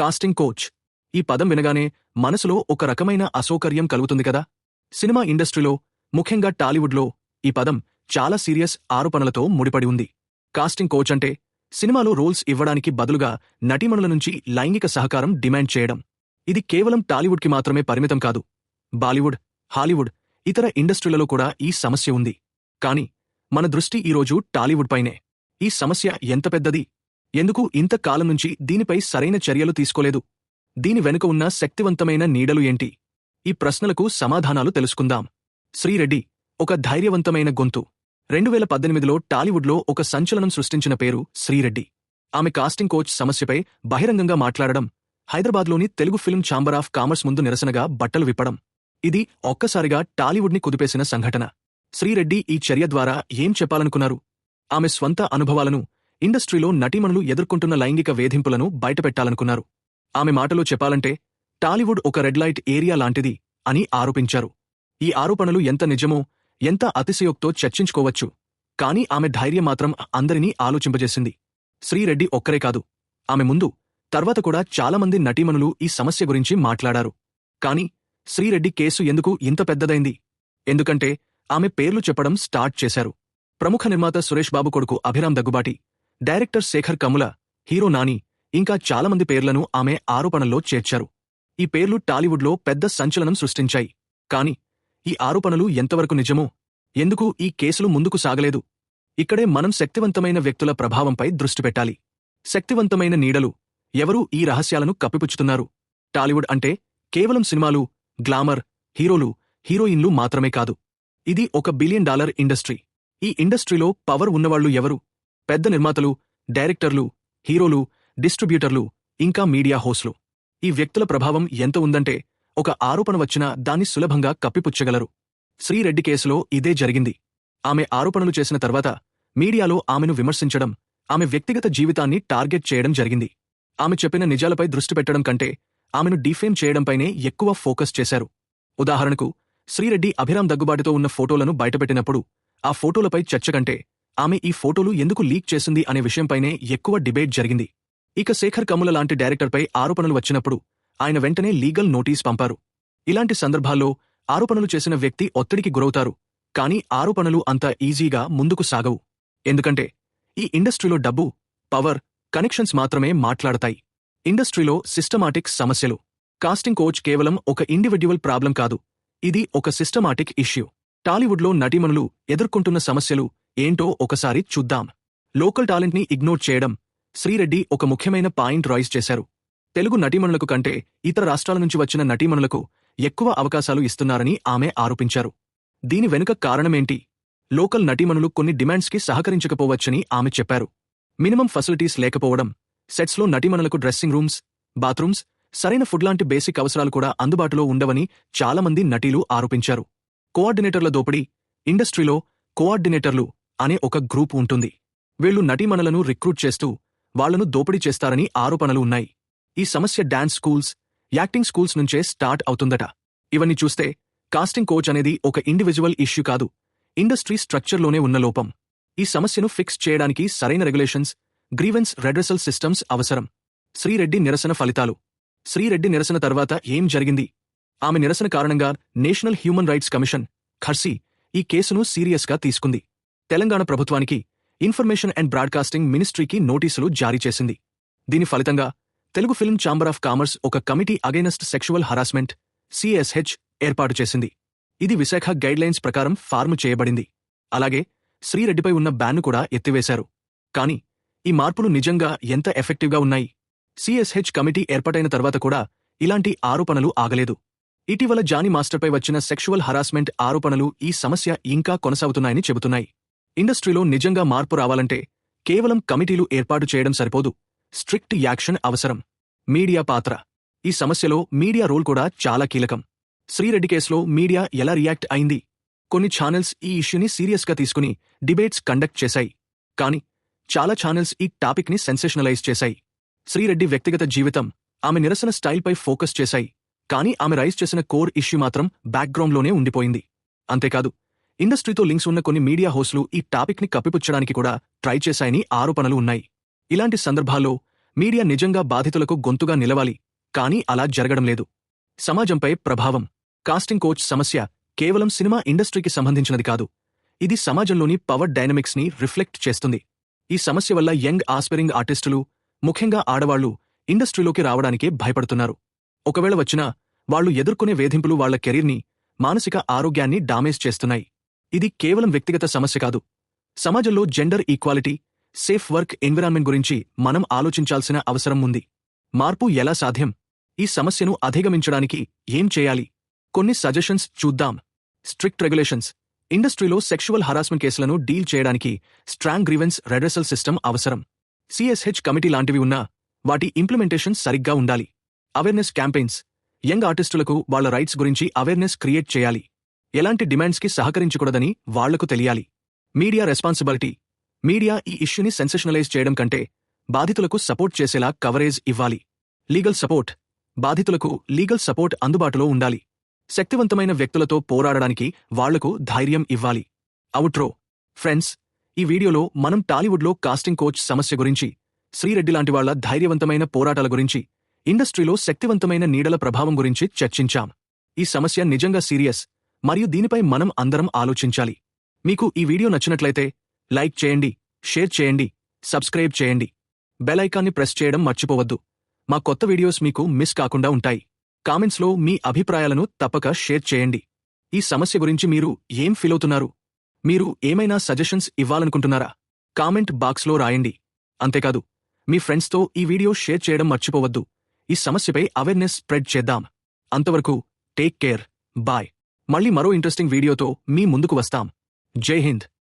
Casting coach. ఈ పదం వినగానే మనసులో ఒక రకమైన అసౌకర్యం కలుగుతుంది కదా. సినిమా ఇండస్ట్రీలో ముఖ్యంగా టాలీవుడ్లో ఈ పదం చాలా సీరియస్ ఆరోపణలతో ముడిపడి ఉంది. కాస్టింగ్ కోచ్ అంటే సినిమాలో రోల్స్ ఇవ్వడానికి బదులుగా నటీమణుల నుంచి లైంగిక సహకారం డిమాండ్ చేయడం. ఇది కేవలం టాలీవుడ్కి మాత్రమే పరిమితం కాదు. బాలీవుడ్ హాలీవుడ్ ఇతర ఇండస్ట్రీలలో కూడా ఈ సమస్య ఉంది. కాని మన దృష్టి ఈరోజు టాలీవుడ్ పైనే. ఈ సమస్య ఎంత పెద్దది? ఎందుకు ఇంతకాలం నుంచి దీనిపై సరైన చర్యలు తీసుకోలేదు? దీని వెనుక ఉన్న శక్తివంతమైన నీడలు ఏంటి? ఈ ప్రశ్నలకు సమాధానాలు తెలుసుకుందాం. శ్రీరెడ్డి ఒక ధైర్యవంతమైన గొంతు. రెండు వేల పద్దెనిమిదిలో టాలీవుడ్లో ఒక సంచలనం సృష్టించిన పేరు శ్రీరెడ్డి. ఆమె కాస్టింగ్ కోచ్ సమస్యపై బహిరంగంగా మాట్లాడడం హైదరాబాద్లోని Telugu Film Chamber of Commerce ముందు నిరసనగా బట్టలు విప్పడం. ఇది ఒక్కసారిగా టాలీవుడ్ని కుదిపేసిన సంఘటన. శ్రీరెడ్డి ఈ చర్య ద్వారా ఏం చెప్పాలనుకున్నారు? ఆమె స్వంత అనుభవాలను ఇండస్ట్రీలో నటీమణులు ఎదుర్కొంటున్న లైంగిక వేధింపులను బయటపెట్టాలనుకున్నారు. ఆమె మాటలో చెప్పాలంటే టాలీవుడ్ ఒక రెడ్ లైట్ ఏరియా లాంటిది అని ఆరోపించారు. ఈ ఆరోపణలు ఎంత నిజమో ఎంత అతిశయోక్తో చర్చించుకోవచ్చు. కానీ ఆమె ధైర్యం మాత్రం అందరినీ ఆలోచింపజేసింది. శ్రీరెడ్డి ఒక్కరే కాదు. ఆమె ముందు తర్వాత కూడా చాలామంది నటీమణులు ఈ సమస్య గురించి మాట్లాడారు. కాని శ్రీరెడ్డి కేసు ఎందుకు ఇంత పెద్దదైంది? ఎందుకంటే ఆమె పేర్లు చెప్పడం స్టార్ట్ చేశారు. ప్రముఖ నిర్మాత సురేష్ బాబు కొడుకు అభిరామ్ దగ్గుబాటి డైరెక్టర్ శేఖర్ కముల హీరో నాని ఇంకా చాలామంది పేర్లను ఆమె ఆరోపణల్లో చేర్చారు. ఈ పేర్లు టాలీవుడ్లో పెద్ద సంచలనం సృష్టించాయి. కాని ఈ ఆరోపణలు ఎంతవరకు నిజమో ఎందుకు ఈ కేసులు ముందుకు సాగలేదు? ఇక్కడే మనం శక్తివంతమైన వ్యక్తుల ప్రభావంపై దృష్టి పెట్టాలి. శక్తివంతమైన నీడలు ఎవరూ ఈ రహస్యాలను కప్పిపుచ్చుతున్నారు? టాలీవుడ్ అంటే కేవలం సినిమాలు గ్లామర్ హీరోలు హీరోయిన్లు మాత్రమే కాదు. ఇది ఒక బిలియన్ డాలర్ ఇండస్ట్రీ. ఈ ఇండస్ట్రీలో పవర్ ఉన్నవాళ్ళు ఎవరు? పెద్ద నిర్మాతలు డైరెక్టర్లు హీరోలు డిస్ట్రిబ్యూటర్లు ఇంకా మీడియా హోస్లు ఈ వ్యక్తుల ప్రభావం ఎంత ఉందంటే ఒక ఆరోపణ వచ్చినా దాన్ని సులభంగా కప్పిపుచ్చగలరు. శ్రీరెడ్డి కేసులో ఇదే జరిగింది. ఆమె ఆరోపణలు చేసిన తర్వాత మీడియాలో ఆమెను విమర్శించడం ఆమె వ్యక్తిగత జీవితాన్ని టార్గెట్ చేయడం జరిగింది. ఆమె చెప్పిన నిజాలపై దృష్టి పెట్టడం కంటే ఆమెను డిఫేమ్ చేయడంపైనే ఎక్కువ ఫోకస్ చేశారు. ఉదాహరణకు శ్రీరెడ్డి అభిరామ్ దగ్గుబాటుతో ఉన్న ఫోటోలను బయటపెట్టినప్పుడు ఆ ఫోటోలపై చర్చ కంటే ఆమె ఈ ఫోటోలు ఎందుకు లీక్ చేసింది అనే విషయంపైనే ఎక్కువ డిబేట్ జరిగింది. ఇక శేఖర్ కమ్ముల లాంటి డైరెక్టర్పై ఆరోపణలు వచ్చినప్పుడు ఆయన వెంటనే లీగల్ నోటీస్ పంపారు. ఇలాంటి సందర్భాల్లో ఆరోపణలు చేసిన వ్యక్తి ఒత్తిడికి గురవుతారు కానీ ఆరోపణలు అంత ఈజీగా ముందుకు సాగవు. ఎందుకంటే ఈ ఇండస్ట్రీలో డబ్బు పవర్ కనెక్షన్స్ మాత్రమే మాట్లాడతాయి. ఇండస్ట్రీలో సిస్టమాటిక్ సమస్యలు. కాస్టింగ్ కోచ్ కేవలం ఒక ఇండివిడ్యువల్ ప్రాబ్లం కాదు ఇది ఒక సిస్టమాటిక్ ఇష్యూ. టాలీవుడ్లో నటీమణులు ఎదుర్కొంటున్న సమస్యలు ఏంటో ఒకసారి చూద్దాం. లోకల్ టాలెంట్ని ఇగ్నోర్ చేయడం. శ్రీరెడ్డి ఒక ముఖ్యమైన పాయింట్ రాయిస్ చేశారు. తెలుగు నటీమణులకు కంటే ఇతర రాష్ట్రాల నుంచి వచ్చిన నటీమణులకు ఎక్కువ అవకాశాలు ఇస్తున్నారని ఆమె ఆరోపించారు. దీని వెనుక కారణమేంటి? లోకల్ నటీమణులు కొన్ని డిమాండ్స్కి సహకరించకపోవచ్చని ఆమె చెప్పారు. మినిమం ఫెసిలిటీస్ లేకపోవడం సెట్స్లో నటీమణులకు డ్రెస్సింగ్ రూమ్స్ బాత్రూమ్స్ సరైన ఫుడ్ లాంటి బేసిక్ అవసరాలు కూడా అందుబాటులో ఉండవని చాలామంది నటీలు ఆరోపించారు. కోఆర్డినేటర్ల దోపిడీ ఇండస్ట్రీలో కోఆర్డినేటర్లు అనే ఒక గ్రూప్ ఉంటుంది. వీళ్ళు నటీమణులను రిక్రూట్ చేస్తూ వాళ్ళను దోపిడీ చేస్తారని ఆరోపణలు ఉన్నాయి. ఈ సమస్య డాన్స్ స్కూల్స్ యాక్టింగ్ స్కూల్స్ నుంచే స్టార్ట్ అవుతుందట. ఇవన్నీ చూస్తే కాస్టింగ్ కోచ్ అనేది ఒక ఇండివిజువల్ ఇష్యూ కాదు ఇండస్ట్రీ స్ట్రక్చర్లోనే ఉన్న లోపం. ఈ సమస్యను ఫిక్స్ చేయడానికి సరైన రెగ్యులేషన్స్ గ్రీవెన్స్ రెడ్రెసల్ సిస్టమ్స్ అవసరం. శ్రీరెడ్డి నిరసన ఫలితాలు. శ్రీరెడ్డి నిరసన తర్వాత ఏం జరిగింది? ఆమె నిరసన కారణంగా నేషనల్ హ్యూమన్ రైట్స్ కమిషన్ ఖర్సీ ఈ కేసును సీరియస్గా తీసుకుంది. తెలంగాణ ప్రభుత్వానికి ఇన్ఫర్మేషన్ అండ్ బ్రాడ్కాస్టింగ్ మినిస్ట్రీకి నోటీసులు జారీ చేసింది. దీని ఫలితంగా Telugu Film Chamber of Commerce ఒక committee against sexual harassment CSH ఏర్పాటు చేసింది. ఇది విశాఖ గైడ్లైన్స్ ప్రకారం ఫార్ము చేయబడింది. అలాగే శ్రీరెడ్డిపై ఉన్న బ్యాన్ను కూడా ఎత్తివేశారు. కాని ఈ మార్పులు నిజంగా ఎంత ఎఫెక్టివ్గా ఉన్నాయి? సిఎస్హెచ్ కమిటీ ఏర్పాటైన తర్వాత కూడా ఇలాంటి ఆరోపణలు ఆగలేదు. ఇటీవల జానీ మాస్టర్పై వచ్చిన సెక్షువల్ హరాస్మెంట్ ఆరోపణలు ఈ సమస్య ఇంకా కొనసాగుతున్నాయని చెబుతున్నాయి. ఇండస్ట్రీలో నిజంగా మార్పు రావాలంటే కేవలం కమిటీలు ఏర్పాటు చేయడం సరిపోదు. స్ట్రిక్ట్ యాక్షన్ అవసరం. మీడియా పాత్ర. ఈ సమస్యలో మీడియా రోల్ కూడా చాలా కీలకం. శ్రీరెడ్డి కేసులో మీడియా ఎలా రియాక్ట్ అయింది? కొన్ని ఛానల్స్ ఈ ఇష్యూని సీరియస్గా తీసుకుని డిబేట్స్ కండక్ట్ చేశాయి. కాని చాలా ఛానల్స్ ఈ టాపిక్ని సెన్సేషనలైజ్ చేశాయి. శ్రీరెడ్డి వ్యక్తిగత జీవితం ఆమె నిరసన స్టైల్పై ఫోకస్ చేశాయి. కానీ ఆమె రైజ్ చేసిన కోర్ ఇష్యూ మాత్రం బ్యాక్గ్రౌండ్లోనే ఉండిపోయింది. అంతేకాదు ఇండస్ట్రీతో లింక్స్ ఉన్న కొన్ని మీడియా హోస్టులు ఈ టాపిక్ని కప్పిపుచ్చడానికి కూడా ట్రై చేశాయని ఆరోపణలు ఉన్నాయి. ఇలాంటి సందర్భాల్లో మీడియా నిజంగా బాధితులకు గొంతుగా నిలవాలి కానీ అలా జరగడం లేదు. సమాజంపై ప్రభావం. కాస్టింగ్ కోచ్ సమస్య కేవలం సినిమా ఇండస్ట్రీకి సంబంధించినది కాదు. ఇది సమాజంలోని పవర్ డైనమిక్స్ని రిఫ్లెక్ట్ చేస్తుంది. ఈ సమస్య వల్ల యంగ్ ఆస్పిరింగ్ ఆర్టిస్టులు ముఖ్యంగా ఆడవాళ్ళు ఇండస్ట్రీలోకి రావడానికే భయపడుతున్నారు. ఒకవేళ వచ్చినా వాళ్ళు ఎదుర్కొనే వేధింపులు వాళ్ళ కెరీర్ని మానసిక ఆరోగ్యాన్ని డామేజ్ చేస్తున్నాయి. ఇది కేవలం వ్యక్తిగత సమస్య కాదు. సమాజంలో gender equality safe work environment గురించి మనం ఆలోచించాల్సిన అవసరం ఉంది. మార్పు ఎలా సాధ్యం? ఈ సమస్యను అధిగమించడానికి ఏం చేయాలి? కొన్ని సజెషన్స్ చూద్దాం. స్ట్రిక్ట్ రెగ్యులేషన్స్ ఇండస్ట్రీలో సెక్షువల్ హరాస్మెంట్ కేసులను డీల్ చేయడానికి స్ట్రాంగ్ గ్రీవెన్స్ రెడ్రెసల్ సిస్టమ్ అవసరం. సిఎస్హెచ్ కమిటీ లాంటివి ఉన్నా వాటి ఇంప్లిమెంటేషన్ సరిగ్గా ఉండాలి. అవేర్నెస్ క్యాంపెయిన్స్ యంగ్ ఆర్టిస్టులకు వాళ్ళ రైట్స్ గురించి అవేర్నెస్ క్రియేట్ చేయాలి. ఎలాంటి డిమాండ్స్కి సహకరించకూడదని వాళ్ళకు తెలియాలి. Media responsibility. మీడియా ఈ ఇష్యూని సెన్సేషనలైజ్ చేయడం కంటే బాధితులకు సపోర్ట్ చేసేలా కవరేజ్ ఇవ్వాలి. Legal support. బాధితులకు లీగల్ సపోర్ట్ అందుబాటులో ఉండాలి. శక్తివంతమైన వ్యక్తులతో పోరాడడానికి వాళ్ళకు ధైర్యం ఇవ్వాలి. అవుట్రో. ఫ్రెండ్స్ ఈ వీడియోలో మనం టాలీవుడ్లో కాస్టింగ్ కోచ్ సమస్య గురించి శ్రీరెడ్డి లాంటి వాళ్ళ ధైర్యవంతమైన పోరాటాల గురించి ఇండస్ట్రీలో శక్తివంతమైన నీడల ప్రభావం గురించి చర్చించాం. ఈ సమస్య నిజంగా సీరియస్. మరియు దీనిపై మనం అందరం ఆలోచించాలి. మీకు ఈ వీడియో నచ్చినట్లయితే లైక్ చేయండి షేర్ చేయండి సబ్స్క్రైబ్ చేయండి. బెల్ ఐకాన్ని ప్రెస్ చేయడం మర్చిపోవద్దు. మా కొత్త వీడియోస్ మీకు మిస్ కాకుండా ఉంటాయి. కామెంట్స్లో మీ అభిప్రాయాలను తప్పక షేర్ చేయండి. ఈ సమస్య గురించి మీరు ఏం ఫీల్ అవుతున్నారు? మీరు ఏమైనా సజెషన్స్ ఇవ్వాలనుకుంటున్నారా? కామెంట్ బాక్స్లో రాయండి. అంతేకాదు మీ ఫ్రెండ్స్తో ఈ వీడియో షేర్ చేయడం మర్చిపోవద్దు. ఈ సమస్యపై అవేర్నెస్ స్ప్రెడ్ చేద్దాం. అంతవరకు టేక్ కేర్. బాయ్. మళ్ళీ మరో ఇంట్రెస్టింగ్ వీడియోతో మీ ముందుకు వస్తాం. జై హింద్.